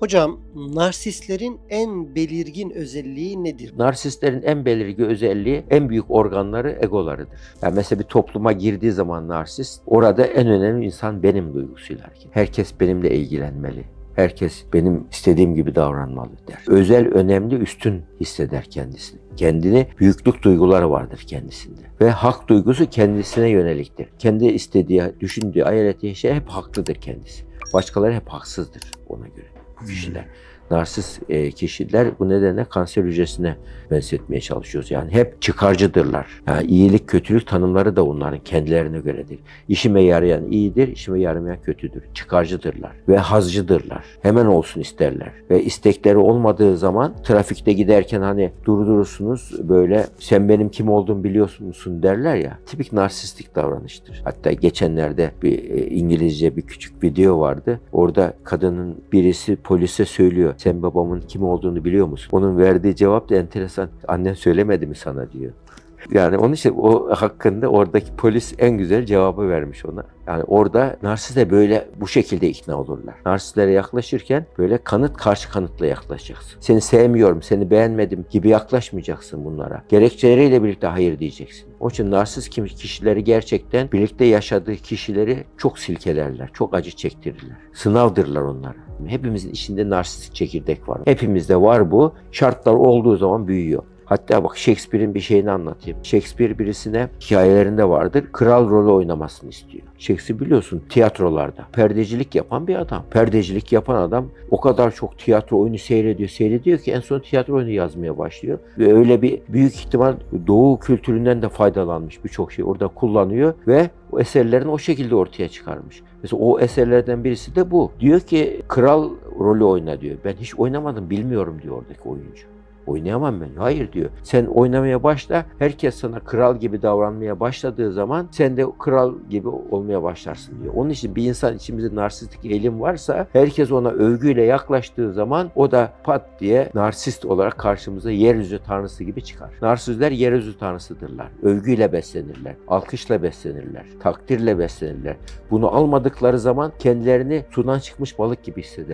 Hocam, narsistlerin en belirgin özelliği nedir? Narsistlerin en belirgin özelliği en büyük organları egolarıdır. Yani mesela bir topluma girdiği zaman narsist orada en önemli insan benim duygusuyla hareket. Herkes benimle ilgilenmeli. Herkes benim istediğim gibi davranmalı der. Özel, önemli, üstün hisseder kendisini. Kendini büyüklük duyguları vardır kendisinde. Ve hak duygusu kendisine yöneliktir. Kendi istediği, düşündüğü, hayal ettiği şey hep haklıdır kendisi. Başkaları hep haksızdır ona göre kişiler. Narsist e, kişiler bu nedenle kanser hücresine benzetmeye çalışıyoruz. Yani hep çıkarcıdırlar. Yani iyilik, kötülük tanımları da onların kendilerine göredir. İşime yarayan iyidir, işime yaramayan kötüdür. Çıkarcıdırlar ve hazcıdırlar. Hemen olsun isterler. Ve istekleri olmadığı zaman trafikte giderken hani durdurursunuz böyle sen benim kim olduğumu biliyor musun derler ya. Tipik narsistik davranıştır. Hatta geçenlerde bir e, İngilizce bir küçük video vardı. Orada kadının birisi polise söylüyor. Sen babamın kim olduğunu biliyor musun? Onun verdiği cevap da enteresan. Annen söylemedi mi sana diyor. Yani onun için o hakkında oradaki polis en güzel cevabı vermiş ona. Yani orada narsist de böyle bu şekilde ikna olurlar. Narsistlere yaklaşırken böyle kanıt karşı kanıtla yaklaşacaksın. Seni sevmiyorum, seni beğenmedim gibi yaklaşmayacaksın bunlara. Gerekçeleriyle birlikte hayır diyeceksin. Onun için narsist kişileri gerçekten birlikte yaşadığı kişileri çok silkelerler, çok acı çektirirler. Sınavdırlar onlara. Hepimizin içinde narsistik çekirdek var. Hepimizde var bu. Şartlar olduğu zaman büyüyor. Hatta bak Shakespeare'in bir şeyini anlatayım. Shakespeare birisine hikayelerinde vardır. Kral rolü oynamasını istiyor. Shakespeare biliyorsun tiyatrolarda perdecilik yapan bir adam. Perdecilik yapan adam o kadar çok tiyatro oyunu seyrediyor, seyrediyor ki en son tiyatro oyunu yazmaya başlıyor. Ve öyle bir büyük ihtimal doğu kültüründen de faydalanmış birçok şey orada kullanıyor ve o eserlerini o şekilde ortaya çıkarmış. Mesela o eserlerden birisi de bu. Diyor ki kral rolü oyna diyor. Ben hiç oynamadım bilmiyorum diyor oradaki oyuncu. Oynayamam ben. Hayır diyor. Sen oynamaya başla. Herkes sana kral gibi davranmaya başladığı zaman sen de kral gibi olmaya başlarsın diyor. Onun için bir insan içimizde narsistik eğilim varsa herkes ona övgüyle yaklaştığı zaman o da pat diye narsist olarak karşımıza yeryüzü tanrısı gibi çıkar. Narsistler yeryüzü tanrısıdırlar. Övgüyle beslenirler. Alkışla beslenirler. Takdirle beslenirler. Bunu almadıkları zaman kendilerini sudan çıkmış balık gibi hisseder.